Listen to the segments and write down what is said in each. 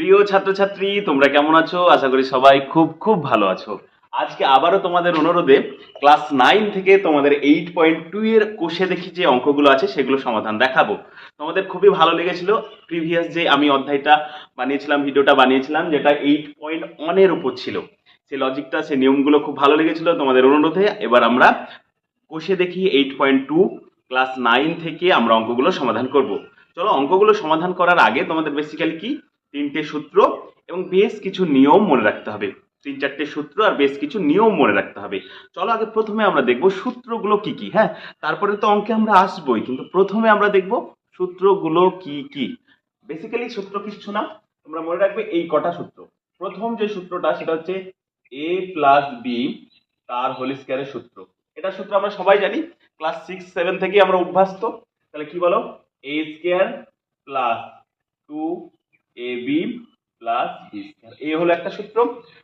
প্রিয় ছাত্রছাত্রী, তোমরা কেমন আছো? আশা করি সবাই খুব খুব ভালো আছো। আজকে আবারও তোমাদের অনুরোধে ক্লাস নাইন থেকে তোমাদের এইট পয়েন্ট টু এর কোষে দেখি যে অঙ্কগুলো আছে, সেগুলো সমাধান দেখাবো। তোমাদের খুবই ভালো লেগেছিল। প্রিভিয়াস যে আমি অধ্যায়টা বানিয়েছিলাম, ভিডিওটা বানিয়েছিলাম, যেটা এইট পয়েন্ট ওয়ানের উপর ছিল। সে লজিকটা সে নিয়মগুলো খুব ভালো লেগেছিল তোমাদের অনুরোধে। এবার আমরা কোষে দেখি eight point two class nine থেকে আমরা অঙ্কগুলো সমাধান করব। চলো, অঙ্কগুলো সমাধান করার আগে তোমাদের বেসিক্যালি কি? তিনটে সূত্র এবং বেশ কিছু নিয়ম মনে রাখতে হবে। তিন চারটে সূত্র আর বেশ কিছু নিয়ম মনে রাখতে হবে। চলো আগে প্রথমে আমরা দেখব সূত্রগুলো কি কি হ্যাঁ? তারপরে তো অঙ্কে আমরা আসবোই, কিন্তু প্রথমে আমরা দেখব সূত্রগুলো কি কি। বেসিক্যালি সূত্র কিচ্ছু না, তোমরা মনে রাখবে এই কটা সূত্র। প্রথম যে সূত্রটা, সেটা হচ্ছে এ প্লাস বি তার হোল স্কয়ারের সূত্র। এটা সূত্র আমরা সবাই জানি ক্লাস সিক্স সেভেন থেকে আমরা অভ্যস্ত। তাহলে কি বলো? A square plus two A B plus এই হলো একটা সূত্র।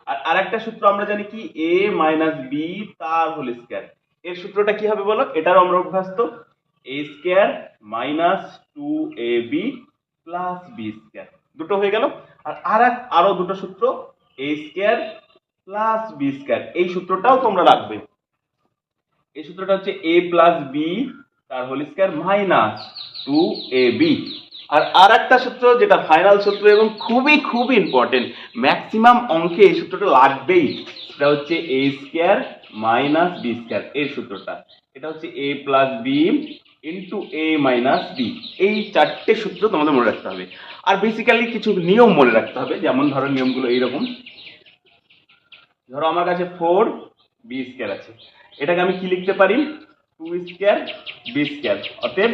আর আরেকটা সূত্র আমরা জানি কি? এ মাইনাস বি তার হোল স্কয়ার এর সূত্রটা কি হবে বলো? এটারও আমরা অভ্যস্ত। A square minus two A B plus B square দুটো হয়ে গেল। আর আর এক আরও দুটো সূত্র। A square plus B square এই সূত্রটাও তোমরা রাখবে। এই সূত্রটা হচ্ছে এ প্লাস বি তার whole square minus two A B আর আর একটা সূত্র যেটা ফাইনাল সূত্র এবং খুবই খুব ইম্পর্টেন্ট ম্যাক্সিমাম অঙ্কে এই সূত্রটা লাগবেই। সেটা হচ্ছে A square minus B square এই সূত্রটা। এটা হচ্ছে A plus B into A minus B এই চারটে সূত্র তোমাদের মনে রাখতে হবে। আর বেসিক্যালি কিছু নিয়ম মনে রাখতে হবে। যেমন ধরো নিয়মগুলো এইরকম। ধরো আমার কাছে ফোর বি স্কয়ার আছে। এটাকে আমি কি লিখতে পারি? টু স্কয়ার বি স্কয়ার অতএব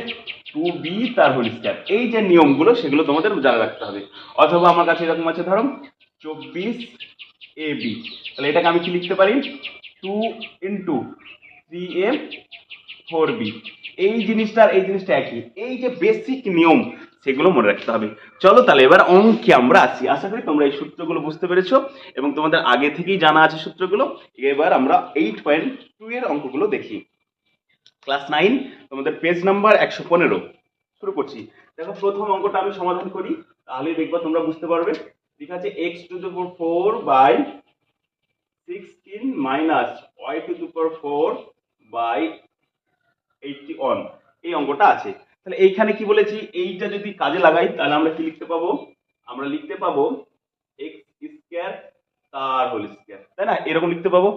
টু বি তার হোল স্কয়ার এই যে নিয়মগুলো, সেগুলো তোমাদের জানা রাখতে হবে। অথবা আমার কাছে এরকম আছে, ধরো, চব্বিশ এ বি। তাহলে এটাকে আমি কি লিখতে পারি? Two into three A four B. এই জিনিসটা আর এই জিনিসটা একই। এই যে বেসিক নিয়ম, সেগুলো মনে রাখতে হবে। চলো তাহলে এবার অঙ্কে আমরা আসি। আশা করি তোমরা এই সূত্রগুলো বুঝতে পেরেছ এবং তোমাদের আগে থেকেই জানা আছে সূত্রগুলো। এবার আমরা এইট পয়েন্ট টু এর অঙ্কগুলো দেখি। ক্লাস নাইন, তোমাদের পেজ নাম্বার একশো পনেরো। শুরু করছি। দেখো, প্রথম অঙ্কটা আমি সমাধান করি তাহলে দেখবা তোমরা বুঝতে পারবে। ঠিক আছে X to the four by sixteen minus Y to the four by eighty one এই অঙ্কটা আছে। তাহলে এইখানে কি বলেছি? এইটা যদি কাজে লাগাই, তাহলে আমরা কি লিখতে পাবো? আমরা লিখতে পাবো এক্স স্কোয়ার তার হোল স্কোয়ার তাই না? এরকম লিখতে পাবো।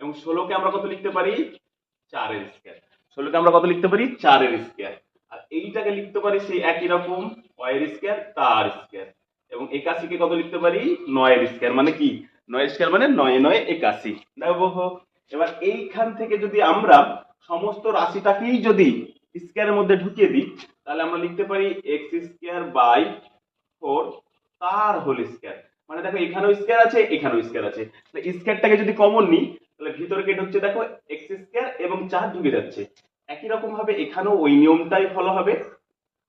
এবং ষোলোকে আমরা কত লিখতে পারি? চারের স্কোয়ার ষোলোকে আমরা কত লিখতে পারি? চারের স্কোয়ার আর এইটাকে লিখতে পারি সেই একই রকম ওয়ের স্কোয়ার তার স্কোয়ার এবং একাশিকে কত লিখতে পারি? নয়ের স্কোয়ার মানে কি? নয়ের স্কোয়ার মানে নয় নয়, একাশি। দেখো। এবার এইখান থেকে যদি আমরা সমস্ত রাশিটাকেই যদি স্কোয়ারের মধ্যে ঢুকিয়ে দিই, তাহলে আমরা লিখতে পারি এক্স স্কোয়ার বাই ফোর তার হোল স্কোয়ার মানে দেখো, এখানেও স্কোয়ার আছে, এখানেও স্কোয়ার আছে। স্কোয়ারটাকে যদি কমন নিই তাহলে ভিতরে কেটে হচ্ছে দেখো এক্স স্কোয়ার এবং চার ঢুকে যাচ্ছে। একই রকম ভাবে এখানেও ওই নিয়মটাই ফলো হবে।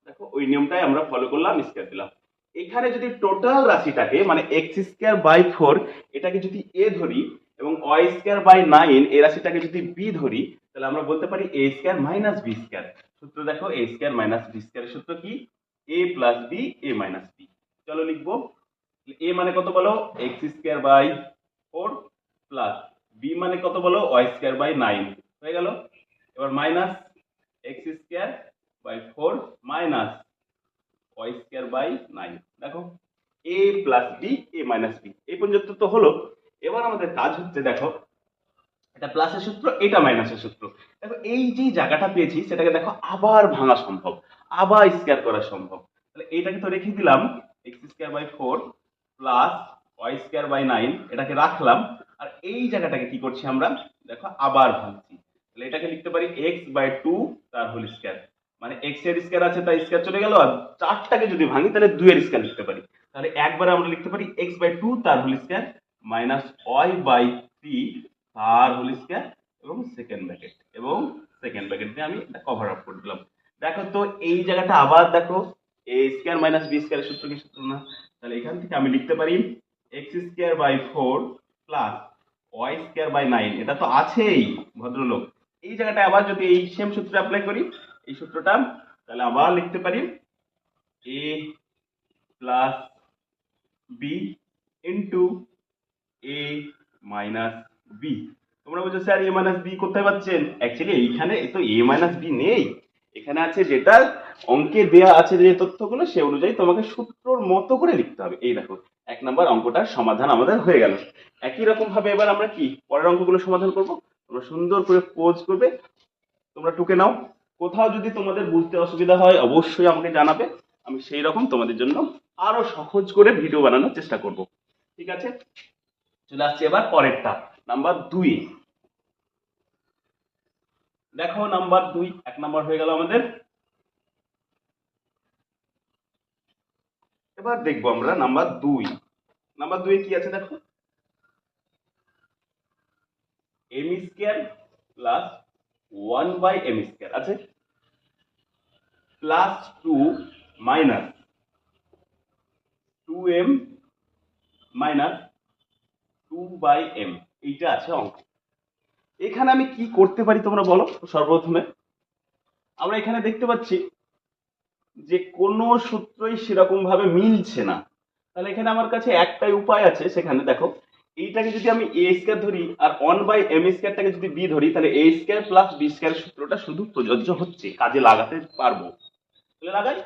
দেখো ওই নিয়মটাই আমরা ফলো করলাম স্কোয়ার দিলাম। এখানে যদি টোটাল রাশিটাকে মানে এক্স স্কোয়ার বাই ফোর এটাকে যদি এ ধরি এবং ওয়াই স্কোয়ার বাই নাইন এই রাশিটাকে যদি বি ধরি, তাহলে আমরা বলতে পারি A square minus B square সূত্র দেখো A square minus B square সূত্র কি? A plus B A minus B চলো লিখব। এ মানে কত বলো? X square by four plus B মানে কত বলো? ওয়াই স্কোয়ার বাই নাইন হয়ে গেল? এবার minus X square by four minus Y square by nine দেখো A plus B A minus B এই পর্যন্ত তো হলো। এবার আমাদের কাজ হচ্ছে, দেখো, এটা প্লাসের সূত্র, এটা মাইনাসের সূত্র। দেখো, এই যে জায়গাটা পেয়েছি, সেটাকে দেখো আবার ভাঙা সম্ভব, আবার স্কোয়ার করা সম্ভব। তাহলে এইটাকে তো রেখে দিলাম X square by four plus Y square by nine এটাকে রাখলাম। আর এই জায়গাটাকে কি করছি আমরা? দেখো, আবার ভাঙছি। তাহলে এটাকে লিখতে পারি এক্স বাই টু তার হোল স্কোয়ার মানে এক্সের স্কোয়ার আছে, তাই স্কোয়ার চলে গেল। আর চারটাকে যদি ভাঙি, তাহলে দুই এর স্কোয়ার লিখতে পারি। তাহলে একবারে আমরা লিখতে পারি এক্স বাই টু তার whole square minus y by three তার হোল স্কোয়ার এবং সেকেন্ড ব্র্যাকেট এবং সেকেন্ড ব্র্যাকেট দিয়ে আমি কভার আপ করে দিলাম। দেখো তো, এই জায়গাটা আবার দেখো a square minus b square সূত্র কি সূত্র না? তাহলে এখান থেকে আমি লিখতে পারি x square by four plus y square by nine এটা তো আছেই, ভদ্রলোক। এই জায়গাটায় আবার যদি এই সেম সূত্র অ্যাপ্লাই করি, এই সূত্রটা, তাহলে আবার লিখতে পারি a plus b into a minus b তোমরা বলছো, স্যার এ মাইনাস বি কোথায় পাচ্ছেন? অ্যাকচুয়ালি এইখানে তো এ মাইনাস বি নেই। এখানে আছে যেটা অঙ্কে দেয়া আছে যে তথ্যগুলো, সে অনুযায়ী তোমাকে সূত্রর মতো করে লিখতে হবে। এই দেখো এক নম্বর অঙ্কটার সমাধান আমাদের হয়ে গেল। একই রকম ভাবে এবার আমরা কি পরের অঙ্কগুলো সমাধান করব? তোমরা সুন্দর করে পোজ করবে। তোমরা টুকে নাও। কোথাও যদি তোমাদের বুঝতে অসুবিধা হয়, অবশ্যই আমাকে জানাবে। আমি সেই রকম তোমাদের জন্য আরও সহজ করে ভিডিও বানানোর চেষ্টা করব। ঠিক আছে? চলে আসছি এবার পরেরটা। নাম্বার দুই। দেখো, নাম্বার দুই এক নাম্বার হয়ে গেল আমাদের। এবার দেখব আমরা নাম্বার দুই। নাম্বার দুই কি আছে দেখো? M square plus one by m square আছে। Plus two minus two m minus two by m এইটা আছে অঙ্ক। এখানে আমি কি করতে পারি তোমরা বলো সর্বপ্রথমে? আমরা এখানে দেখতে পাচ্ছি যে কোনো সূত্রই সেরকম ভাবে মিলছে না। তাহলে এখানে আমার কাছে একটাই উপায় আছে সেখানে দেখো, এইটাকে যদি আমি এ স্কোয়ার ধরি আর ওয়ান বাই এম স্কোয়ারটাকে যদি বি ধরি, তাহলে a square plus b square সূত্রটা শুধু প্রযোজ্য হচ্ছে, কাজে লাগাতে পারব। তাহলে লাগাই।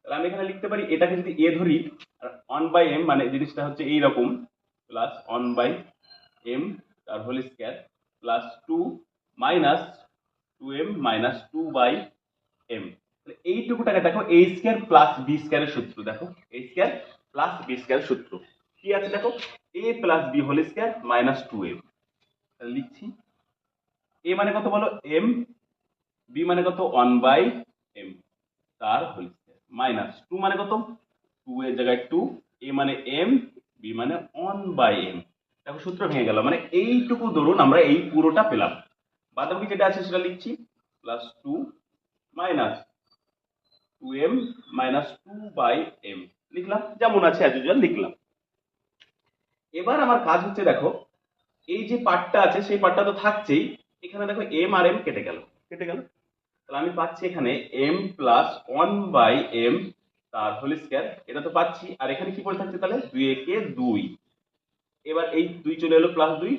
তাহলে আমি এখানে লিখতে পারি, এটাকে যদি এ ধরি, আর ওয়ান বাই এম মানে জিনিসটা হচ্ছে এইরকম প্লাস ওয়ান বাই এম তার whole square plus two minus two m minus two by m এইটুকুটাকে দেখো এ স্কোয়ার প্লাস বি স্কোয়ারের সূত্র, দেখো। এ স্কোয়ার প্লাস বি স্কোয়ারের সূত্র। কি আছে দেখো? A plus b whole square minus two m লিখছি। এ মানে কত বলো? এম বি মানে কত? ওয়ান বাই এম তার হোল স্কোয়ার মাইনাস টু মানে কত? টু এর জায়গায় টু এ মানে এম বি মানে ওয়ান বাই এম দেখো, সূত্র ভেঙে গেল। মানে এইটুকু ধরুন আমরা এই পুরোটা পেলাম। বাদবাকি যেটা আছে সেটা লিখছি। Plus two minus two m minus two by m লিখলাম, যেমন আছে অ্যাজ ইউজুয়াল লিখলাম। এবার আমার কাজ হচ্ছে, দেখো, এই যে পার্টটা আছে, সেই পার্টটা তো থাকছেই। এখানে দেখো এম আর এম কেটে গেল। কেটে গেল? তাহলে আমি পাচ্ছি এখানে m plus one by m তার হোল স্কোয়ার এটা তো পাচ্ছি। আর এখানে কি পড়ে থাকছে তাহলে? দুই একে দুই। এবার এই দুই চলে এলো প্লাস দুই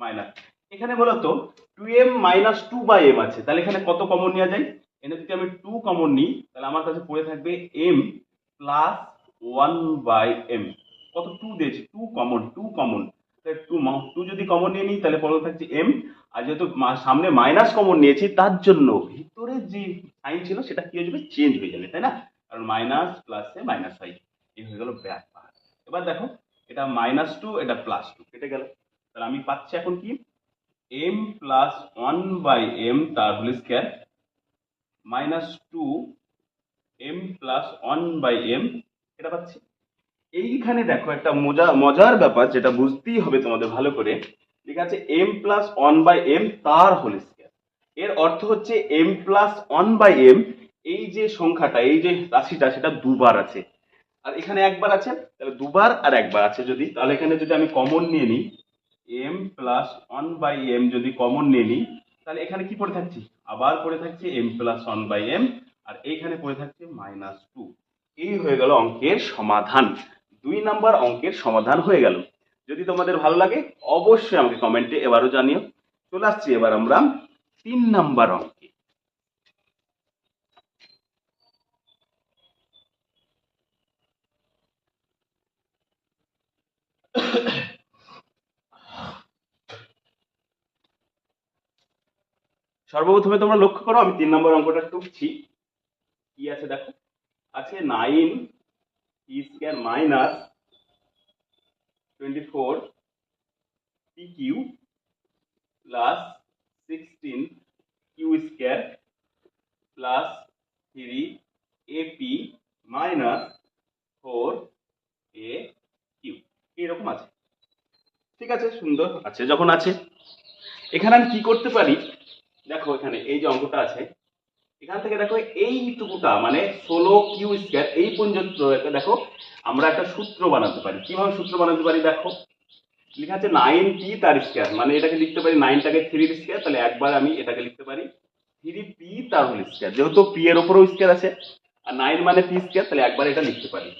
মাইনাস এখানে বলতো two m minus two by m আছে। তাহলে এখানে কত কমন নেওয়া যায়? এখানে যদি আমি টু কমন নিই, তাহলে আমার কাছে পড়ে থাকবে m plus one by m কত টু দিয়েছি? Two common two common two two যদি কমন নিয়ে নিই, তাহলে পরে থাকছে এম আর যেহেতু সামনে মাইনাস কমন নিয়েছি, তার জন্য ভিতরে যে সাইন ছিল, সেটা কি হয়ে যাবে? চেঞ্জ হয়ে যাবে, তাই না? কারণ মাইনাস প্লাসে মাইনাস সাইন এই হয়ে গেল ব্যাপার। এবার দেখো, এটা মাইনাস টু এটা প্লাস টু কেটে গেল। তাহলে আমি পাচ্ছি এখন কি? M plus one by m তার whole square minus two m plus one by m এটা পাচ্ছি। এইখানে দেখো একটা মজা, মজার ব্যাপার যেটা বুঝতেই হবে তোমাদের ভালো করে। ঠিক আছে m plus one by m তার হোল স্কোয়ার এর অর্থ হচ্ছে m plus one by m এই যে সংখ্যাটা, এই যে রাশিটা, সেটা দুবার আছে। আর এখানে একবার আছে, তাহলে দুবার আর একবার আছে যদি। তাহলে এখানে যদি আমি কমন নিয়ে নিই m plus one by m যদি কমন নিয়ে নিই, তাহলে এখানে কি পড়ে থাকছি? আবার পড়ে থাকছে m plus one by m আর এইখানে পড়ে থাকছে মাইনাস টু এই হয়ে গেল অঙ্কের সমাধান। দুই নাম্বার অঙ্কের সমাধান হয়ে গেল। যদি তোমাদের ভালো লাগে, অবশ্যই আমাকে কমেন্টে এবারও জানিও। চলে আসছি এবার আমরা তিন নাম্বার অঙ্কে। সর্বপ্রথমে তোমরা লক্ষ্য করো, আমি তিন নম্বর অঙ্কটা টুকছি কি আছে দেখো? আছে nine t square minus twenty four p q plus sixteen q square plus three a p minus four a q এরকম আছে। ঠিক আছে, সুন্দর। আছে, যখন আছে। এখানে আমি কি করতে পারি? দেখো এখানে এই যে অঙ্কটা আছে, এখান থেকে দেখো এইটুকুটা মানে ষোলো কিউ স্কোয়ার এই পর্যন্ত দেখো, আমরা একটা সূত্র বানাতে পারি। কীভাবে সূত্র বানাতে পারি দেখো? লেখা আছে নাইন পি তার স্কোয়ার মানে এটাকে লিখতে পারি নাইনটাকে থ্রির স্কোয়ার তাহলে একবার আমি এটাকে লিখতে পারি থ্রি পি তার হোল স্কোয়ার যেহেতু পি এর ওপরেও স্কোয়ার আছে, আর নাইন মানে পি স্কোয়ার তাহলে একবার এটা লিখতে পারি।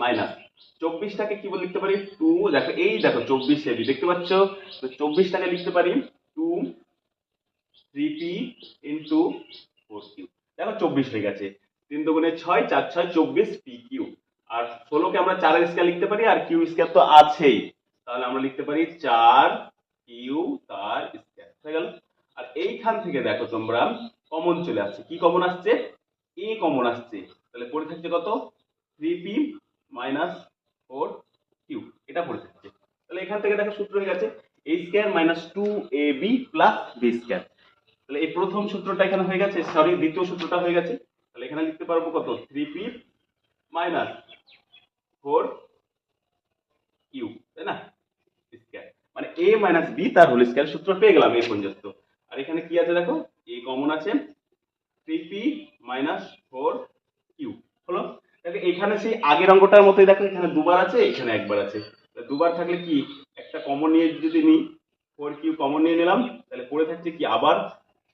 মাইনাস চব্বিশটাকে কি বলে লিখতে পারি? টু দেখো এই দেখো চব্বিশ এবি দেখতে পাচ্ছ? তো চব্বিশটাকে লিখতে পারি two three p into four q দেখো চব্বিশ হয়ে গেছে। তিন দুগুণে ছয়, চার ছয়, চব্বিশ পি কিউ আর ষোলোকে আমরা চারের স্কোয়ার লিখতে পারি, আর কিউ স্কোয়ার তো আছেই। তাহলে আমরা লিখতে পারি চার কিউ তার স্কোয়ার হয়ে গেল। আর এইখান থেকে দেখো তোমরা কমন চলে আসছে। কি কমন আসছে? এ কমন আসছে। তাহলে পড়ে থাকছে কত? Three p minus four q এটা পড়ে থাকছে। তাহলে এখান থেকে দেখো সূত্র হয়ে গেছে। A square minus two a b plus b square তাহলে এই প্রথম সূত্রটা এখানে হয়ে গেছে সরি দ্বিতীয় সূত্রটা হয়ে গেছে। তাহলে এখানে লিখতে পারব কত? Three p minus four q তাই না? স্কোয়ার মানে এ মাইনাস বি তার হোল স্কোয়ার সূত্র পেয়ে গেলাম এই পর্যন্ত। আর এখানে কি আছে দেখো? এ কমন আছে three p minus four q হলো? দেখো, এখানে সেই আগের অঙ্কটার মতোই দেখো, এখানে দুবার আছে, এখানে একবার আছে। দুবার থাকলে কি? একটা কমন নিয়ে যদি নিই ফোর কিউ কমন নিয়ে নিলাম, তাহলে পড়ে থাকছে কি? আবার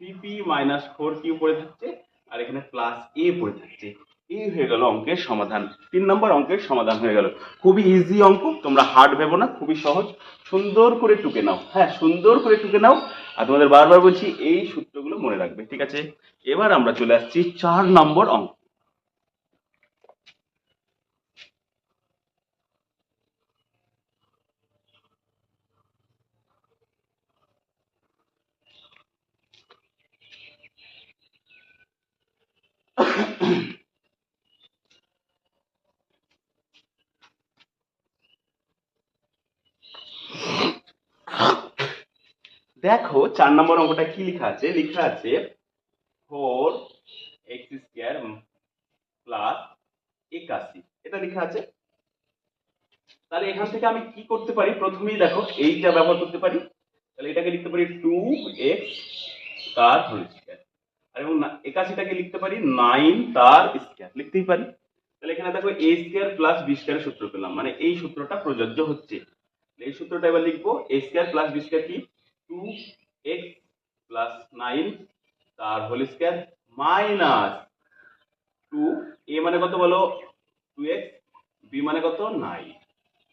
three p minus four q পড়ে থাকছে, আর এখানে প্লাস এ পড়ে থাকছে। এই হয়ে গেল অঙ্কের সমাধান। তিন নম্বর অঙ্কের সমাধান হয়ে গেল। খুবই ইজি অঙ্ক, তোমরা হার্ড ভেবো না, খুবই সহজ। সুন্দর করে টুকে নাও। হ্যাঁ সুন্দর করে টুকে নাও। আর তোমাদের বারবার বলছি, এই সূত্রগুলো মনে রাখবে, ঠিক আছে? এবার আমরা চলে আসছি চার নম্বর অঙ্ক। দেখো, চার নম্বর অঙ্কটা কি লেখা আছে? লেখা আছে ফোর এক্স স্কোয়ার প্লাস একাশি। এটা লেখা আছে। তাহলে এখান থেকে আমি কি করতে পারি? প্রথমেই দেখো, এইটা ব্যবহার করতে পারি। তাহলে এটাকে লিখতে পারি টু এক্স তার হোল স্কোয়ার আর এবং একাশিটাকে লিখতে পারি নাইন তার স্কোয়ার লিখতেই পারি। তাহলে এখানে দেখো এ স্কোয়ার প্লাস বি স্কোয়ারের সূত্র পেলাম। মানে এই সূত্রটা প্রযোজ্য হচ্ছে। এই সূত্রটা এবার লিখব a square plus b square কি? টু এক্স প্লাস নাইন তার whole square minus two a মানে কত বলো? টু এক্স বি মানে কত? নাইন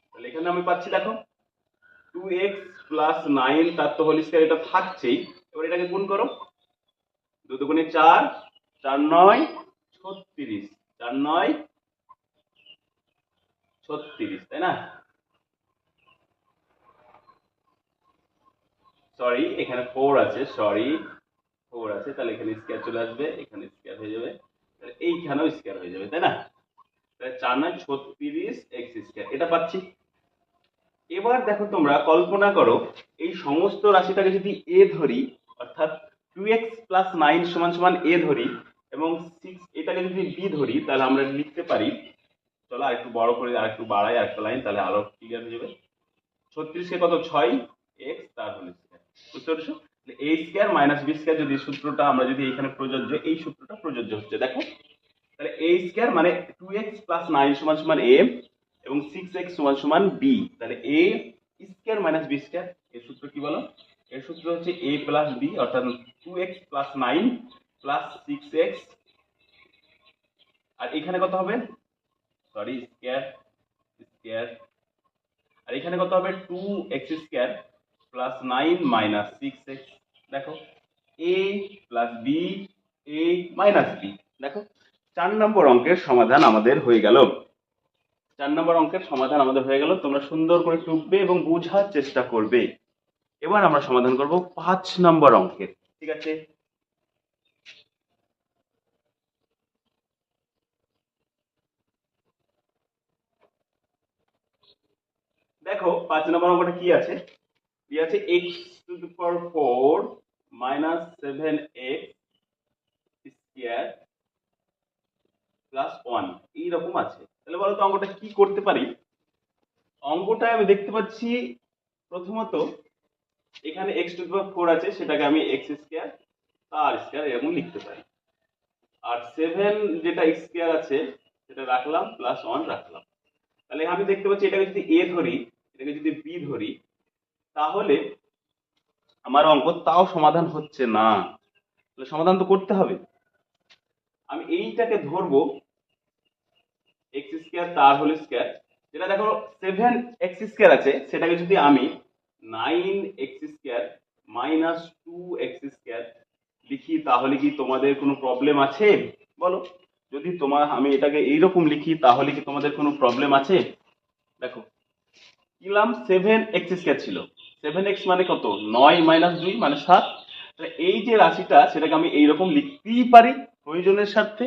তাহলে এখানে আমি পাচ্ছি দেখো টু এক্স প্লাস নাইন তার তো হোল স্কোয়ার এটা থাকছেই। এবার এটাকে গুণ করো। দু দুগুণে চার চার নয়, ছত্রিশ। চার নয়, ছত্রিশ, তাই না? সরি এখানে ফোর আছে সরি ফোর আছে, তাহলে এখানে স্কোয়ার চলে আসবে, এখানে স্কোয়ার হয়ে যাবে, তাহলে এইখানেও স্কোয়ার হয়ে যাবে, তাই না? তাহলে চার নয়, ছত্রিশ এক্স স্কোয়ার এটা পাচ্ছি। এবার দেখো তোমরা কল্পনা করো, এই সমস্ত রাশিটাকে যদি এ ধরি, অর্থাৎ টু এক্স প্লাস নাইন সমান সমান এ ধরি, এবং সিক্স এটাকে যদি বি ধরি, তাহলে আমরা লিখতে পারি, চলো আর একটু বড় করে আর একটু বাড়াই আর একটা লাইন, তাহলে আরও ক্লিয়ার হয়ে যাবে। ছত্রিশকে কত? ছয় এক্স তার হোল স্কোয়ার বুঝতে পেরেছ? A square minus b square যদি সূত্রটা আমরা যদি এখানে প্রযোজ্য, এই সূত্রটা প্রযোজ্য হচ্ছে। দেখো, তাহলে এ স্কোয়ার মানে টু এক্স প্লাস নাইন সমান সমান এ এবং সিক্স এক্স সমান সমান বি তাহলে a square minus b square এর সূত্র কি বলো? এর সূত্র হচ্ছে এ প্লাস বি অর্থাৎ two x plus nine plus six x আর এখানে কত হবে? সরি স্কোয়ার স্কোয়ার আর এখানে কত হবে? Two x square plus nine minus six x দেখো a plus b a minus b দেখো, চার নম্বর অঙ্কের সমাধান আমাদের হয়ে গেল। চার নম্বর অঙ্কের সমাধান আমাদের হয়ে গেল, তোমরা সুন্দর করে টুকবে এবং বোঝার চেষ্টা করবে। এবার আমরা সমাধান করব পাঁচ নম্বর অঙ্কের, ঠিক আছে? দেখো, পাঁচ নম্বর অঙ্কটা কি আছে? কি আছে x to the power four minus seven x square plus one এইরকম আছে। তাহলে বলো তো অঙ্কটা কি করতে পারি? অঙ্কটায় আমি দেখতে পাচ্ছি প্রথমত এখানে এক্স টু পাওয়ার ফোর আছে, সেটাকে আমি এক্স স্কোয়ার তার স্কোয়ার এরকম লিখতে পারি। আর সেভেন যেটা স্কোয়ার আছে, সেটা রাখলাম প্লাস ওয়ান রাখলাম। তাহলে আমি দেখতে পাচ্ছি এটাকে যদি এ ধরি, এটাকে যদি বি ধরি তাহলে আমার অঙ্ক তাও সমাধান হচ্ছে না। তাহলে সমাধান তো করতে হবে। আমি এইটাকে ধরবো এক্স স্কোয়ার তার হোল স্কোয়ার যেটা দেখো সেভেন এক্স স্কোয়ার আছে, সেটাকে যদি আমি nine x square minus two x square লিখি, তাহলে কি তোমাদের কোনো প্রবলেম আছে? বলো। যদি তোমার, আমি এটাকে এইরকম লিখি, তাহলে কি তোমাদের কোনো প্রবলেম আছে? দেখো, কিলাম সেভেন এক্স স্কোয়ার ছিল। সেভেন এক্স মানে কত? নয় মাইনাস দুই মানে সাত। এই যে রাশিটা, সেটাকে আমি এইরকম লিখতেই পারি প্রয়োজনের স্বার্থে,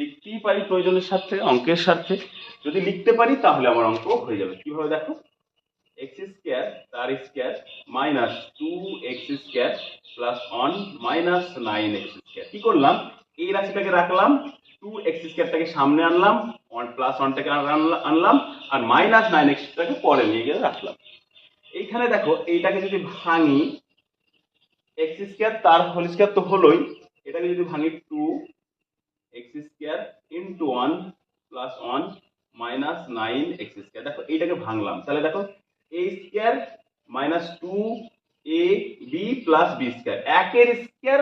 লিখতেই পারি প্রয়োজনের স্বার্থে, অঙ্কের স্বার্থে। যদি লিখতে পারি, তাহলে আমার অঙ্ক হয়ে যাবে। কীভাবে দেখো? এক্স স্কোয়ার তার square minus two x square plus one minus nine x square কি করলাম? এই রাশিটাকে রাখলাম টু এক্স স্কোয়ারটাকে সামনে আনলাম ওয়ান প্লাস ওয়ানটাকে আনলাম আর মাইনাস নাইন এক্সটাকে পরে নিয়ে গিয়ে রাখলাম। এইখানে দেখো, এইটাকে যদি ভাঙি এক্স স্কোয়ার তার হোল স্কোয়ার তো হলোই, এটাকে যদি ভাঙি two x square into one plus one minus nine x square দেখো, এইটাকে ভাঙলাম। তাহলে দেখো a square minus two a b plus b square একের স্কোয়ার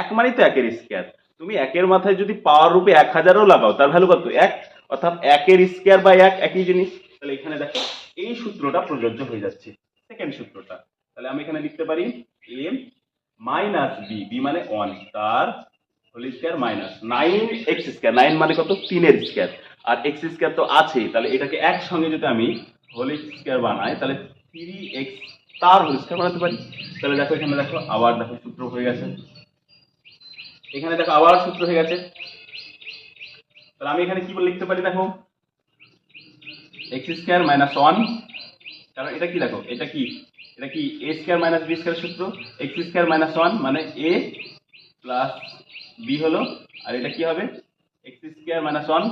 এক মানে তো একের স্কোয়ার তুমি একের মাথায় যদি পাওয়ার রূপে এক হাজারও লাগাও, তার ভ্যালু কত? এক। অর্থাৎ একের স্কোয়ার বা এক, একই জিনিস। তাহলে এখানে দেখো এই সূত্রটা প্রযোজ্য হয়ে যাচ্ছে। সেকেন্ড সূত্রটা। তাহলে আমি এখানে লিখতে পারি এম মাইনাস বি বি মানে ওয়ান তার whole square minus nine x square nine মানে কত? তিনের স্কোয়ার আর এক্স স্কোয়ার তো আছেই, তাহলে এটাকে একসঙ্গে যদি আমি হোল স্কোয়ার বানাই, তাহলে থ্রি এক্স তার হোল স্কোয়ার বানাতে পারি। তাহলে দেখো এখানে দেখো, আবার দেখো সূত্র হয়ে গেছে। এখানে দেখো আবার সূত্র হয়ে গেছে। তাহলে আমি এখানে কি বলে লিখতে পারি দেখো? এক্স স্কোয়ার মাইনাস ওয়ান কারণ এটা কি দেখো? এটা কি? এটা কি a square minus b square সূত্র? এক্স স্কোয়ার মাইনাস ওয়ান মানে এ প্লাস বি হলো, আর এটা কি হবে? X square minus one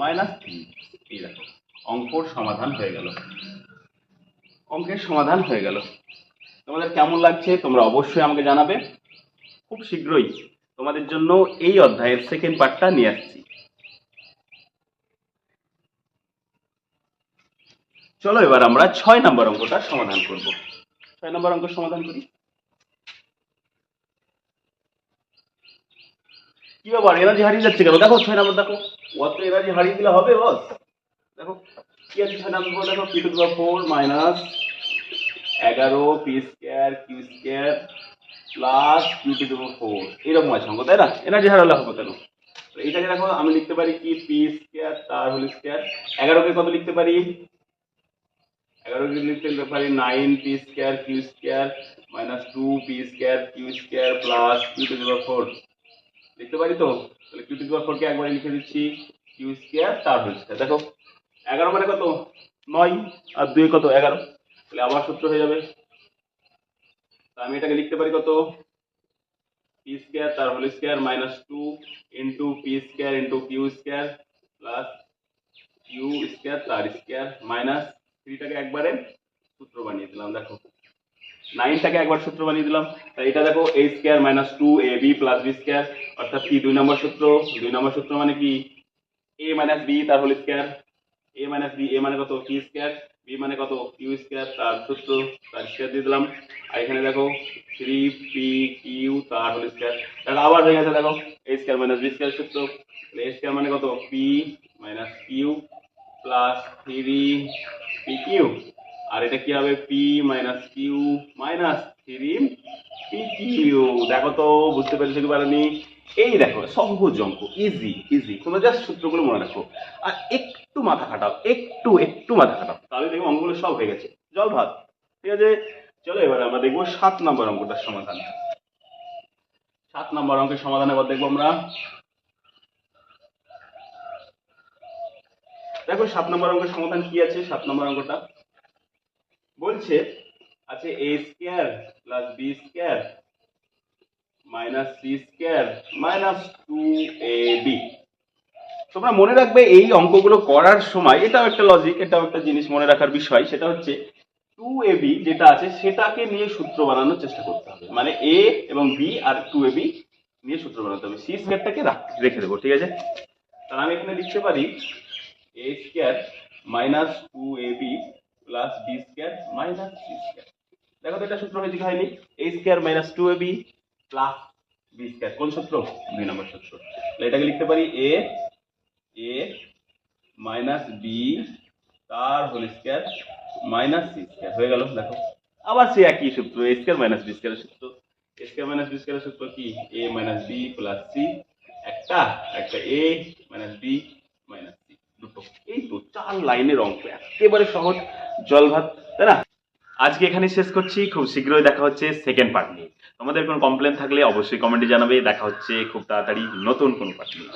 minus এই দেখো, অঙ্কর সমাধান হয়ে গেল। অঙ্কের সমাধান হয়ে গেল। তোমাদের কেমন লাগছে তোমরা অবশ্যই আমাকে জানাবে। খুব শীঘ্রই তোমাদের জন্য এই অধ্যায়ের সেকেন্ড পার্টটা নিয়ে আসছি। চলো এবার আমরা ছয় নম্বর অঙ্কটা সমাধান করব। ছয় নম্বর অঙ্ক সমাধান করি। কি ব্যাপার এনার্জি হারিয়ে যাচ্ছে কেন? দেখো ছয় নম্বর, দেখো। অত এনার্জি হারিয়ে দিলে হবে, বস। দেখো, কি আছে ছয় নম্বর, দেখো p to the four minus এগারো p square q square plus q to the four এরকম আছে অঙ্ক, তাই না? এনার্জি হারালে হবে কেন? তো এইটাকে দেখো, আমি লিখতে পারি কি? পি স্কোয়ার তার হোল স্কোয়ার এগারোকে কত লিখতে পারি? এগারো কে লিখতে পারি nine p square q square minus two p square q square plus q to the four লিখতে পারি তো? তাহলে কিউ টু দি ফোর কে একবারে লিখে দিচ্ছি। কিউ স্কোয়ার তার হোল স্কোয়ার দেখো, এগারো মানে কত? নয়। আর দুই কত? এগারো। তাহলে আবার সূত্র হয়ে যাবে। আমি এটাকে লিখতে পারি কত? পি স্কোয়ার তার whole square minus two into p square into q square plus q square তার স্কোয়ার মাইনাস থ্রিটাকে একবারে সূত্র বানিয়ে দিলাম, দেখো। নাইনটাকে একবার সূত্র বানিয়ে দিলাম। তাই এটা দেখো a square minus two a b plus b square অর্থাৎ কি দুই নম্বর সূত্র? দুই নম্বর সূত্র মানে কি? এ মাইনাস বি তার whole square a minus b a মানে কত? পি স্কোয়ার বি মানে কত? কিউ স্কোয়ার তার সূত্র, তার স্কোয়ার দিয়ে দিলাম। আর এখানে দেখো থ্রি পি কিউ তার হোল স্কোয়ার দেখো আবার হয়ে গেছে, দেখো a square minus b square সূত্র। এ স্কোয়ার মানে কত? P minus q plus three p q আর এটা কি হবে? P minus q minus three p q দেখো তো, বুঝতে পেরেছ কি পারেনি এই দেখো, সহজ অঙ্ক ইজি ইজি তোমরা জাস্ট সূত্রগুলো মনে রাখো। আর একটু মাথা খাটাও, একটু একটু মাথা খাটাও। তাহলে দেখো অঙ্কগুলো সব হয়ে গেছে। জল ভাত, ঠিক আছে? চলো এবার আমরা দেখব সাত নম্বর অঙ্কটার সমাধান। সাত নম্বর অঙ্কের সমাধান এবার দেখব আমরা দেখো, সাত নম্বর অঙ্কের সমাধান কি আছে? সাত নম্বর অঙ্কটা। বলছে, আছে a square plus b square minus c square minus two a b তোমরা মনে রাখবে, এই অঙ্কগুলো করার সময়, এটাও একটা লজিক এটাও একটা জিনিস মনে রাখার বিষয়, সেটা হচ্ছে টু এ বি যেটা আছে, সেটাকে নিয়ে সূত্র বানানোর চেষ্টা করতে হবে। মানে এ এবং বি আর টু এ বি নিয়ে সূত্র বানাতে হবে। সি স্কোয়ারটাকে রেখে দেবো, ঠিক আছে? তাহলে আমি এখানে লিখতে পারি a square minus two a b plus b square minus c square দেখো তো এটা সূত্র হয়েছে কি হয়নি a square minus two a b plus b square কোন সূত্র? দুই নম্বর সূত্র। তাহলে এটাকে লিখতে পারি এ এ মাইনাস বি তার whole square minus c square হয়ে গেল, দেখো। আবার সে একই সূত্র এ স্কোয়ার মাইনাস বি স্কোয়ারের সূত্র। এ স্কোয়ার মাইনাস বি স্কোয়ারের সূত্র কি? A minus b plus c একটা একটা এ মাইনাস বি এই তো চার লাইনের অঙ্ক একেবারে সহজ জল ভাত, তাই না? আজকে এখানে শেষ করছি, খুব শীঘ্রই দেখা হচ্ছে সেকেন্ড পার্ট নিয়ে। তোমাদের কোনো কমপ্লেন থাকলে অবশ্যই কমেন্টে জানাবে, দেখা হচ্ছে খুব তাড়াতাড়ি নতুন কোনো পার্ট নিয়ে।